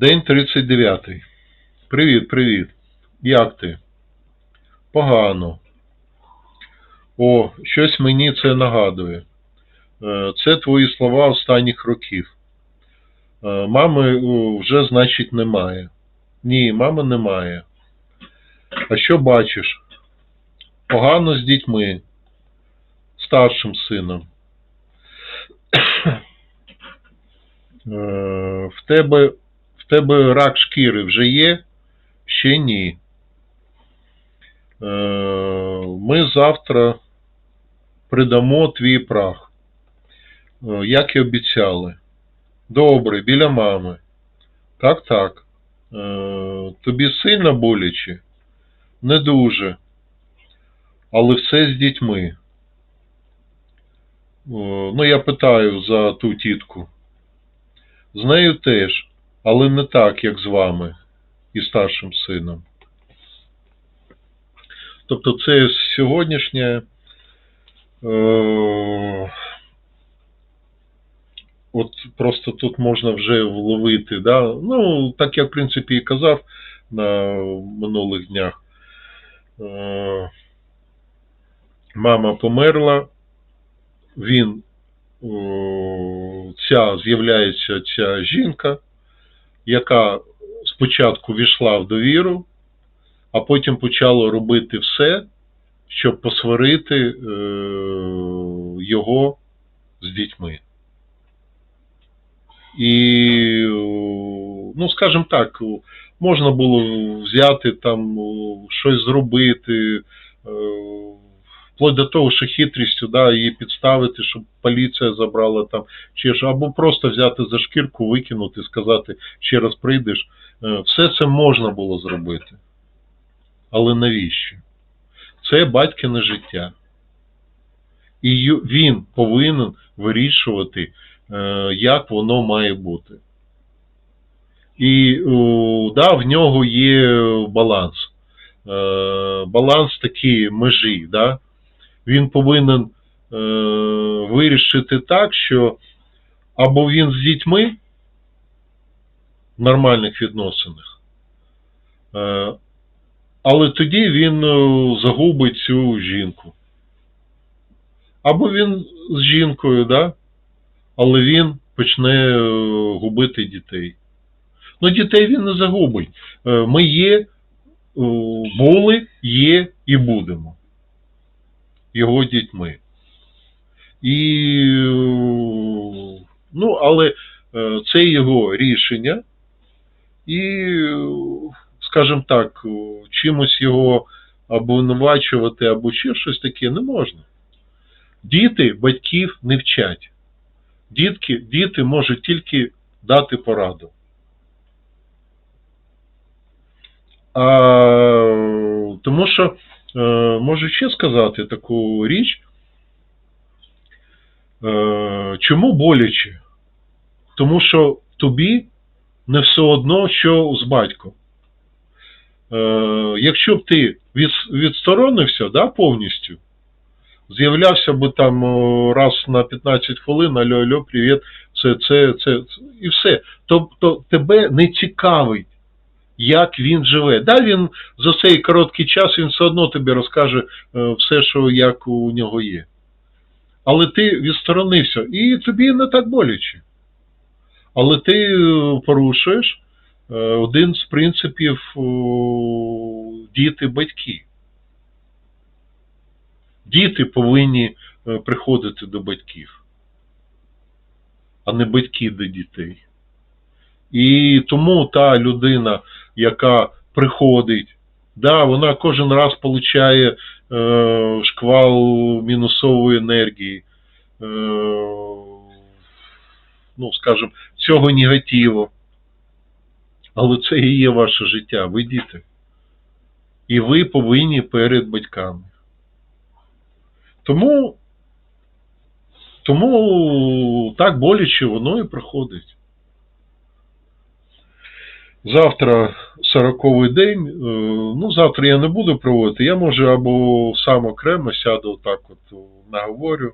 День 39. Привіт, привіт. Як ти? Погано. О, щось мені це нагадує. Е, Це твої слова останніх років. Е, Мами вже, значить, немає. Ні, мами немає. А що бачиш? Погано з дітьми, старшим сином. Е, В тебе, тебе рак шкіри вже є? Ще ні. Е, Ми завтра придамо твій прах, Е, як і обіцяли. Добре, біля мами. Так, так. Е, Тобі сильно боляче? Не дуже. Але все з дітьми. Ну, я питаю за ту тітку. З нею теж, але не так, як з вами і старшим сином. Тобто це сьогоднішнє. Е, от просто тут можна вже вловити, да? ну, так я в принципі і казав на минулих днях. Е, мама померла, він о, ця з'являється ця жінка, яка спочатку війшла в довіру, а потім почала робити все, щоб посварити е, його з дітьми. І, ну, скажімо так, можна було взяти там щось зробити. е, вплоть до того, що хитрістю да, її підставити, щоб поліція забрала там, чи ж, або просто взяти за шкірку, викинути, сказати, ще раз прийдеш. Е, Все це можна було зробити. Але навіщо? Це батькине життя. І він повинен вирішувати, е, як воно має бути. І да, в нього є баланс. Е, Баланс такий межі. Да? Він повинен е, вирішити так, що або він з дітьми в нормальних відносинах, е, але тоді він е, загубить цю жінку. Або він з жінкою, да? але він почне е, губити дітей. Ну, дітей він не загубить. Е, Ми є, були, є і будемо його дітьми. І, ну, але е, це його рішення, і, скажімо так, чимось його обвинувачувати, або ще щось таке не можна. Діти батьків не вчать. Дітки, діти можуть тільки дати пораду. А, тому що можу ще сказати таку річ. Е, чому боляче? Тому що тобі не все одно, що з батьком. Е, якщо б ти відсторонився да, повністю, з'являвся би там раз на 15 хвилин, алло, алло, привіт, це, це, це, і все. Тобто тебе не цікавить, як він живе. Да, він за цей короткий час він все одно тобі розкаже е, все, що як у нього є. Але ти відсторонився, і тобі не так боляче. Але ти е, порушуєш е, один з принципів діти-батьки. Діти повинні приходити до батьків, а не батьки до дітей. І тому та людина, яка приходить, да, вона кожен раз получає е, шквал мінусової енергії, е, ну, скажімо, цього негативу. Але це і є ваше життя, ви діти. І ви повинні перед батьками. Тому, тому так боляче воно і проходить. Завтра 40-й день. е, Ну, завтра я не буду проводити. Я може або сам окремо сяду так от наговорю.